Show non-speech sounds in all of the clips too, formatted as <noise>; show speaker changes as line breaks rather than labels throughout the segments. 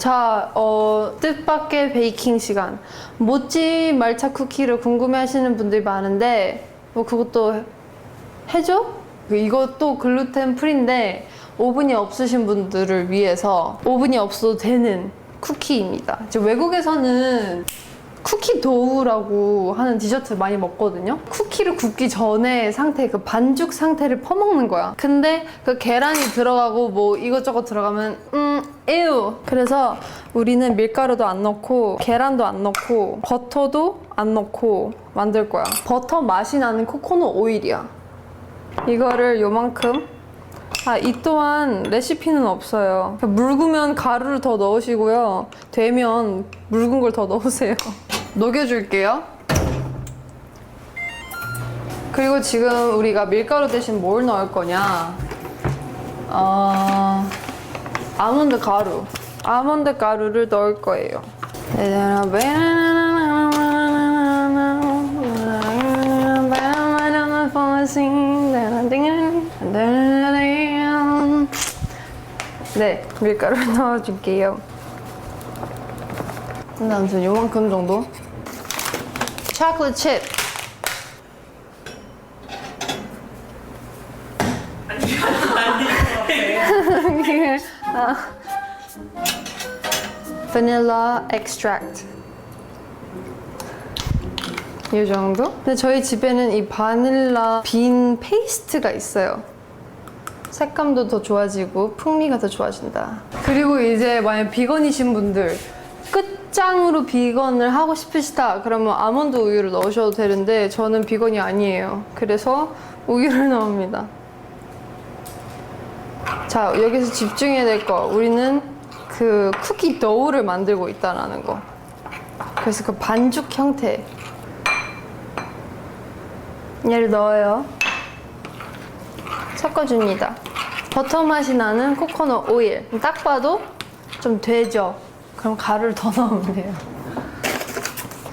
자, 어, 뜻밖의 베이킹 시간. 모찌 말차 쿠키를 궁금해 하시는 분들이 많은데, 뭐 그것도 해줘? 이것도 글루텐 프리인데, 오븐이 없으신 분들을 위해서 오븐이 없어도 되는 쿠키입니다. 외국에서는 쿠키 도우라고 하는 디저트 많이 먹거든요. 쿠키를 굽기 전에 상태, 그 반죽 상태를 퍼먹는 거야. 근데 그 계란이 들어가고 뭐 이것저것 들어가면, 음, 에우. 그래서 우리는 밀가루도 안 넣고, 계란도 안 넣고, 버터도 안 넣고 만들 거야. 버터 맛이 나는 코코넛 오일이야. 이거를 요만큼 아, 이 또한 레시피는 없어요. 묽으면 가루를 더 넣으시고요. 되면 묽은 걸 더 넣으세요. <laughs> 녹여줄게요. 그리고 지금 우리가 밀가루 대신 뭘 넣을 거냐? 어, 아몬드 가루. 아몬드 가루를 넣을 거예요. 네, 밀가루 <laughs> 넣어줄게요. 근데 아무튼 요만큼 정도. 초콜릿 칩. 아. 바닐라 엑스트랙트. 이 정도? 근데 저희 집에는 이 바닐라 빈 페이스트가 있어요. 색감도 더 좋아지고 풍미가 더 좋아진다. 그리고 이제 만약 비건이신 분들 끝장으로 비건을 하고 싶으시다 그러면 아몬드 우유를 넣으셔도 되는데 저는 비건이 아니에요. 그래서 우유를 <laughs> 넣습니다. 자 여기서 집중해야 될 거 우리는 그 쿠키 도우를 만들고 있다라는 거. 그래서 그 반죽 형태 얘를 넣어요. 섞어줍니다. 버터 맛이 나는 코코넛 오일. 딱 봐도 좀 되죠? 그럼 가루를 더 넣으면 돼요.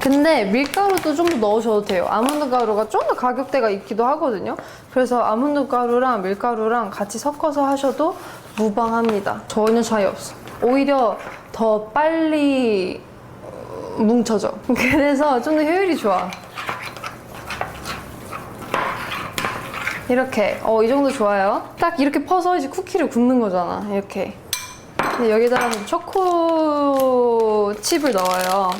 근데 밀가루도 좀 더 넣으셔도 돼요. 아몬드 가루가 좀 더 가격대가 있기도 하거든요. 그래서 아몬드 가루랑 밀가루랑 같이 섞어서 하셔도 무방합니다. 전혀 차이 없어. 오히려 더 빨리 어, 뭉쳐져. <laughs> 그래서 좀 더 효율이 좋아. 이렇게 어 이 정도 좋아요 딱 이렇게 퍼서 이제 쿠키를 굽는 거잖아 이렇게 근데 여기다가 초코 칩을 넣어요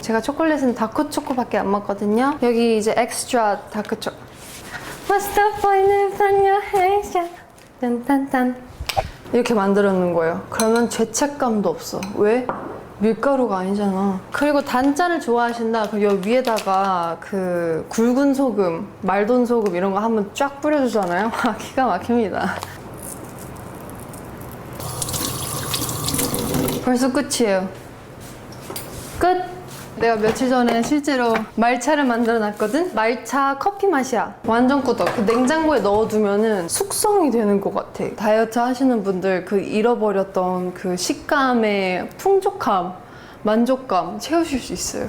제가 초콜릿은 다크 초코밖에 안 먹거든요 여기 이제 엑스트라 다크 초 What's the point from your extra 딴딴딴 이렇게 놓은 거예요 그러면 죄책감도 없어 왜? 밀가루가 아니잖아. 그리고 단짠을 좋아하신다. 그럼 여기 위에다가 그 굵은 소금, 말돈 소금 이런 거 한번 쫙 뿌려주잖아요. <laughs> 아, 기가 막힙니다. 벌써 끝이에요. 끝! 내가 며칠 전에 실제로 말차를 만들어 놨거든? 말차 커피 맛이야. 완전 꾸덕. 그 냉장고에 넣어두면은 숙성이 되는 것 같아. 다이어트 하시는 분들 그 잃어버렸던 그 식감의 풍족함, 만족감 채우실 수 있어요.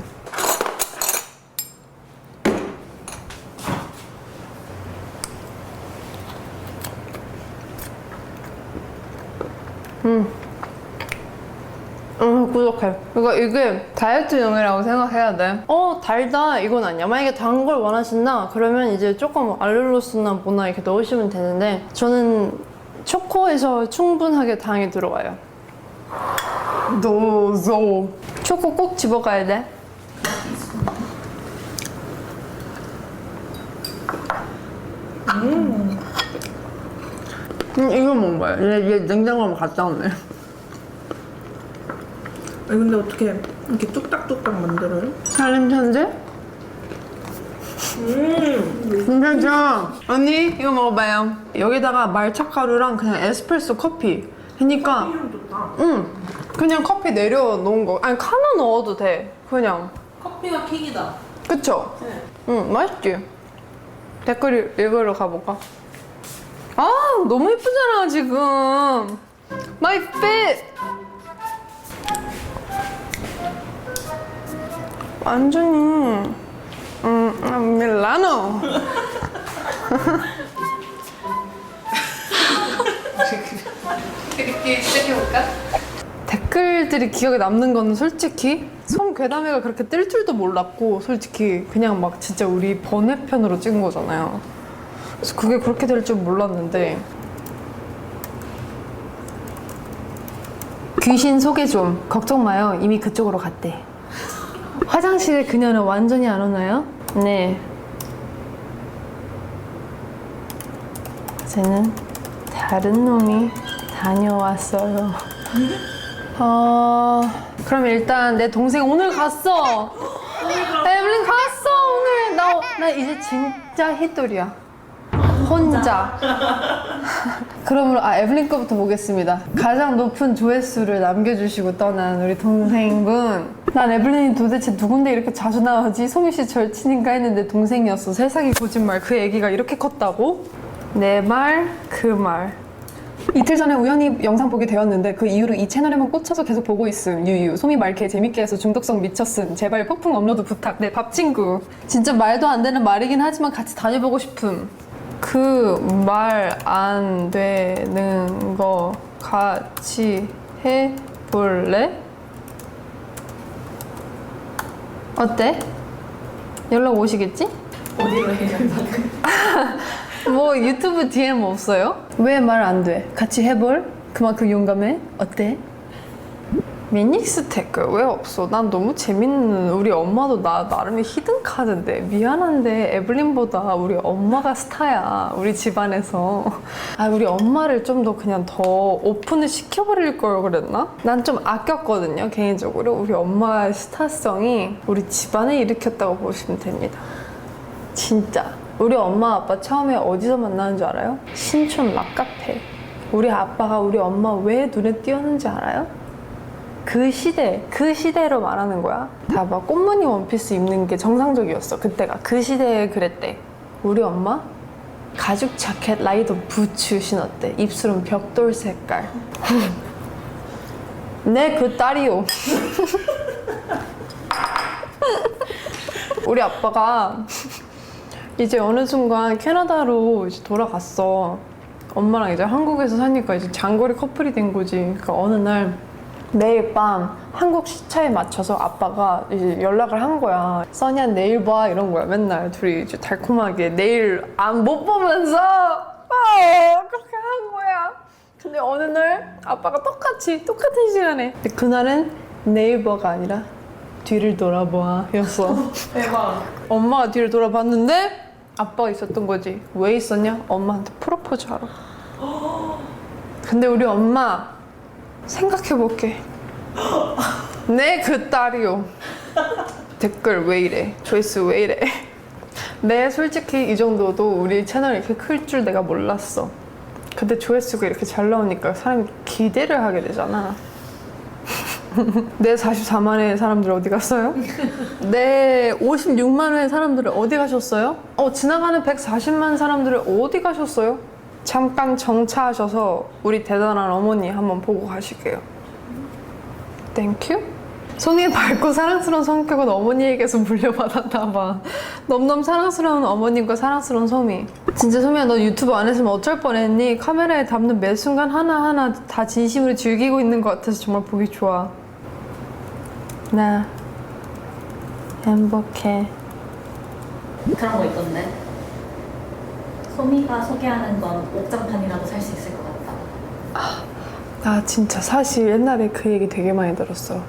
음, 꾸덕해. 그러니까 이게 다이어트용이라고 생각해야 돼. 어, 달다. 이건 아니야. 만약에 단 걸 원하신다. 그러면 이제 조금 알룰로스나 뭐나 이렇게 넣으시면 되는데 저는 초코에서 충분하게 당이 들어와요. 노소. 초코 꼭 집어가야 돼. 음, 이거 뭔가요? 얘, 얘 냉장고에 갖다 놓네.
아니 근데 어떻게 이렇게 뚝딱뚝딱 만들어요?
살림 천재?
음
괜찮죠? 언니 이거 먹어봐요. 여기다가 말차 가루랑 그냥 에스프레소 커피. 그러니까
좋다
응 그냥 커피 내려놓은 거. 아니 카누 넣어도 돼. 그냥
커피가 킥이다
그쵸?
네.
응 맛있지. 댓글 읽으러 가볼까? 아 너무 예쁘잖아 지금. My fit. 완전히 음 밀라노. 시작해볼까? 댓글 댓글들이 기억에 남는 거는 솔직히 솜 괴담회가 그렇게 뜰 줄도 몰랐고 솔직히 그냥 막 진짜 우리 번외편으로 찍은 거잖아요. 그래서 그게 그렇게 될 줄 몰랐는데 귀신 소개 좀 걱정 마요 이미 그쪽으로 갔대. 화장실에 그녀는 완전히 안 오나요? 네. 쟤는 다른 놈이 다녀왔어요. 어, 그럼 일단 내 동생 오늘 갔어. 에블린 갔어 오늘. 나, 나 이제 진짜 히돌이야. 혼자. 그러므로 아 에블린 거부터 보겠습니다. 가장 높은 조회수를 남겨주시고 떠난 우리 동생분. 난 에블린이 도대체 누군데 이렇게 자주 나오지? 소미 씨 절친인가 했는데 동생이었어. 세상이 거짓말. 그 애기가 이렇게 컸다고? 내 말, 그 말. 이틀 전에 우연히 영상 보게 되었는데 그 이후로 이 채널에만 꽂혀서 계속 보고 있음 유유 소미 말개 재밌게 해서 중독성 미쳤음 제발 폭풍 업로드 부탁 내 밥 친구 진짜 말도 안 되는 말이긴 하지만 같이 다녀보고 싶음 그 말 안 되는 거 같이 해볼래? 어때? 연락 오시겠지?
어디로 해야 <laughs>
뭐 유튜브 DM 없어요? 왜 말 안 돼? 같이 해볼? 그만큼 용감해? 어때? 미닉스 댓글 왜 없어? 난 너무 재밌는 우리 엄마도 나 나름의 히든 카드인데 미안한데 에블린보다 우리 엄마가 스타야 우리 집안에서 아 우리 엄마를 좀 더 그냥 더 오픈을 시켜버릴 걸 그랬나? 난 좀 아꼈거든요 개인적으로 우리 엄마의 스타성이 우리 집안을 일으켰다고 보시면 됩니다 진짜 우리 엄마 아빠 처음에 어디서 만나는 줄 알아요? 신촌 락카페 우리 아빠가 우리 엄마 왜 눈에 띄었는지 알아요? 그 시대 그 시대로 말하는 거야. 다 막 꽃무늬 원피스 입는 게 정상적이었어 그때가. 그 시대에 그랬대. 우리 엄마? 가죽 자켓 라이더 부츠 신었대. 입술은 벽돌 색깔. <laughs> 내그 딸이요. <laughs> 우리 아빠가 이제 어느 순간 캐나다로 이제 돌아갔어. 엄마랑 이제 한국에서 사니까 이제 장거리 커플이 된 거지. 그러니까 어느 날 매일 밤 한국 시차에 맞춰서 아빠가 이제 연락을 한 거야. 써니야 내일 봐 이런 거야. 맨날 둘이 이제 달콤하게 내일 안 못 보면서 아 그렇게 한 거야. 근데 어느 날 아빠가 똑같이 똑같은 시간에 근데 그날은 네이버가 아니라 뒤를 돌아봐였어. <laughs>
대박.
엄마가 뒤를 돌아봤는데 아빠가 있었던 거지. 왜 있었냐? 엄마한테 프로포즈 하러. <gasps> 근데 우리 엄마 생각해볼게. 내그 딸이요. 댓글 왜 이래? 조회수 왜 이래? 내 솔직히 이 정도도 우리 채널 이렇게 클 줄 내가 몰랐어. 근데 조회수가 이렇게 잘 나오니까 사람이 기대를 하게 되잖아. 내 44만의 사람들 어디 갔어요? 내 56만 회의 사람들은 어디 가셨어요? 어, 지나가는 140만 사람들은 어디 가셨어요? 잠깐 정차하셔서 우리 대단한 어머니 한번 보고 가실게요. 땡큐? 소미의 밝고 사랑스러운 성격은 어머니에게서 물려받았나 봐. 넘넘 사랑스러운 어머님과 사랑스러운 소미. 진짜 소미야 너 유튜브 안 했으면 어쩔 뻔했니? 카메라에 담는 매 순간 하나하나 다 진심으로 즐기고 있는 것 같아서 정말 보기 좋아. 나 행복해.
그런 거 있던데. 소미가 소개하는 건 옥장판이라도 살 수 있을 것 같다.
나 진짜 사실 옛날에 그 얘기 되게 많이 들었어.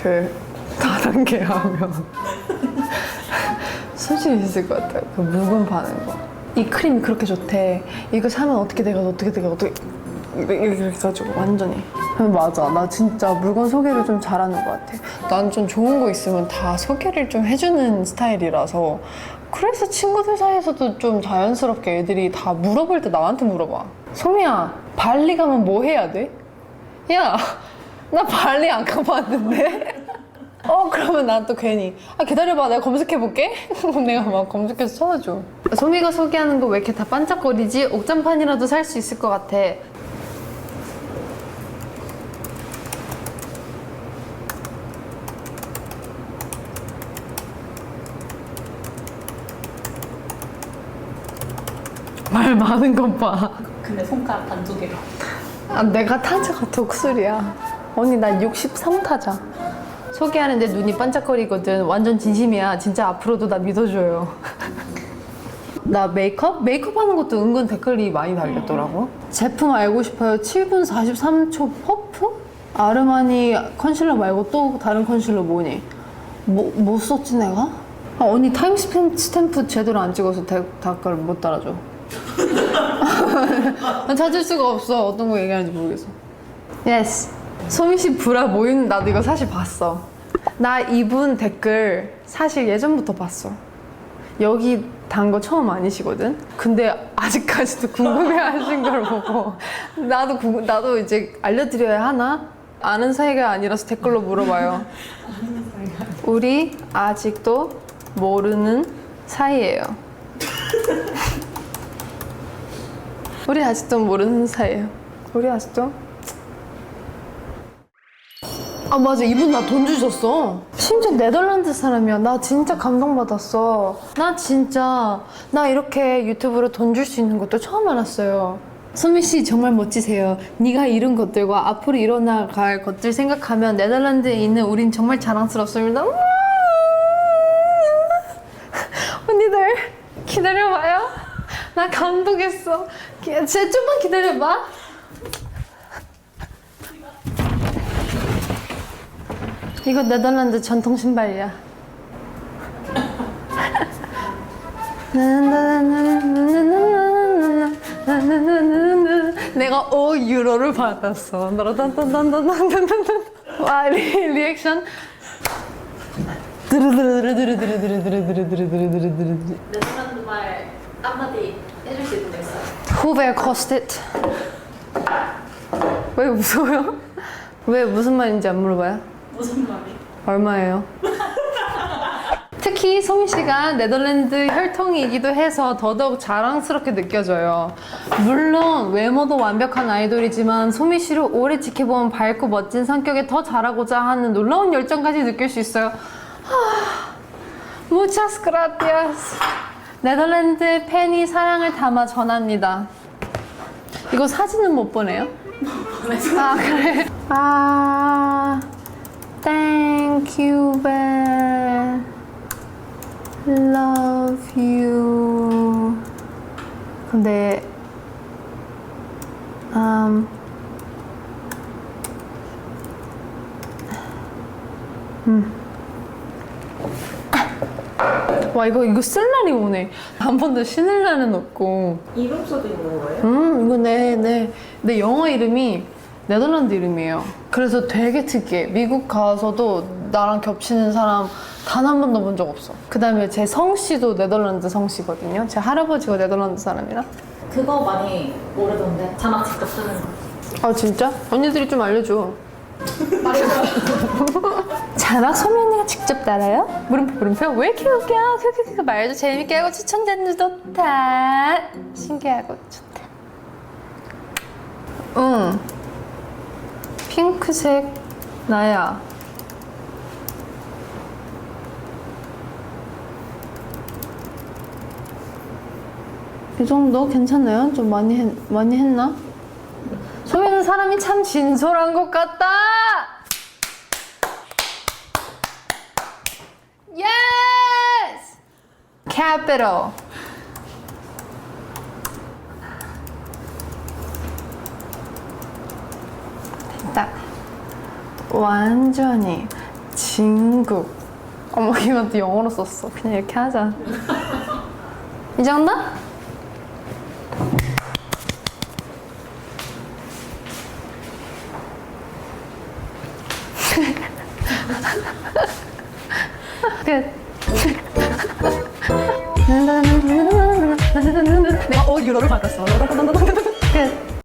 그 다단계 하면 <laughs> 수준 있을 것 같아. 그 물건 파는 거. 이 크림이 그렇게 좋대. 이거 사면 어떻게 돼가 어떻게 돼가 어떻게 이렇게 해가지고 완전히. 맞아. 나 진짜 물건 소개를 좀 잘하는 것 같아. 난 좀 좋은 거 있으면 다 소개를 좀 해주는 스타일이라서 그래서 친구들 사이에서도 좀 자연스럽게 애들이 다 물어볼 때 나한테 물어봐. 소미야, 발리 가면 뭐 해야 돼? 야, <laughs> 나 발리 안 가봤는데? <laughs> 어, 그러면 난 또 괜히. 아, 기다려봐. 내가 검색해볼게. <laughs> 내가 막 검색해서 찾아줘. 소미가 소개하는 거 왜 이렇게 다 반짝거리지? 옥장판이라도 살 수 있을 것 같아. 말 많은 것 봐.
근데 손가락 반쪽이로.
아, 내가 타즈가 독수리야. 언니 나 63타자. 소개하는데 눈이 반짝거리거든. 완전 진심이야. 진짜 앞으로도 나 믿어줘요. <laughs> 나 메이크업? 메이크업 하는 것도 은근 댓글이 많이 달렸더라고. 제품 알고 싶어요. 7분 43초 퍼프? 아르마니 컨실러 말고 또 다른 컨실러 뭐니? 뭐, 뭐 썼지 내가? 아, 언니 타임 스탬- 스탬프 제대로 안 찍어서 대- 댓글 못 달아줘. <laughs> 찾을 수가 없어. 어떤 거 얘기하는지 모르겠어. 예스. 소미 씨 브라 모임 나도 이거 사실 봤어. 나 이분 댓글 사실 예전부터 봤어. 여기 단 거 처음 아니시거든. 근데 아직까지도 궁금해하신 걸 보고 <laughs> 나도 궁- 나도 이제 알려드려야 하나? 아는 사이가 아니라서 댓글로 물어봐요. 우리 아직도 모르는 사이예요. <laughs> 우리 아직도 모르는 사이예요. 우리 아직도? 아 맞아. 이분 나 돈 주셨어. 심지어 네덜란드 사람이야. 나 진짜 감동받았어. 나 진짜 나 이렇게 유튜브로 돈 줄 수 있는 것도 처음 알았어요. 소미 씨 정말 멋지세요. 네가 이룬 것들과 앞으로 일어나갈 것들 생각하면 네덜란드에 있는 우린 정말 자랑스럽습니다. 언니들 기다려봐요 나 감동했어 기- 진짜 좀만 기다려봐 이거 네덜란드 전통 신발이야. <laughs> 내가 5 유로를 받았어. <laughs> 와 리, 리액션. 드르드르드르드르드르드르드르드르드르드르드르.
네덜란드 말 한마디 해줄 수 있는 거?
Hoeveel kost dit? 왜 무서워요? 왜 무슨 말인지 안 물어봐요?
무슨 말이?
얼마예요? 특히 소민 씨가 네덜란드 혈통이기도 해서 더더욱 자랑스럽게 느껴져요. 물론 외모도 완벽한 아이돌이지만 소민 씨를 오래 지켜보면 밝고 멋진 성격에 더 잘하고자 하는 놀라운 열정까지 느낄 수 있어요. 하, muchas gracias. 네덜란드 팬이 사랑을 담아 전합니다. 이거 사진은 못 보내요? 아 그래. 아. Thank you, Ben. Love you. 근데, 음, 와, 이거, 이거 쓸 날이 오네. 한 번도 쉬는 날은 없고.
이름 써도 있는 거예요?
음, 이거 내, 내, 내 영어 이름이 네덜란드 이름이에요. 그래서 되게 특이해. 미국 가서도 나랑 겹치는 사람 단 한 번도 본 적 없어. 그 다음에 제 성씨도 네덜란드 성씨거든요. 제 할아버지가 네덜란드 사람이라.
그거 많이 모르던데 자막 직접 쓰는 거
아, 진짜? 언니들이 좀 알려줘.
말해줘 <laughs>
자막 언니가 직접 따라요? 물음표, 물음표. 왜 이렇게 웃겨? 그그 말도 재밌게 하고 추천자도 좋다. 신기하고 좋다. 응. 핑크색 나야. 이 정도 괜찮나요? 좀 많이 했, 많이 했나? 소희는 사람이 참 진솔한 것 같다. Yes! Capital. 됐다. 완전히 진국. 어머 이것도 영어로 썼어. 그냥 이렇게 하자. 이 정도? 유로를 받았어. 끝.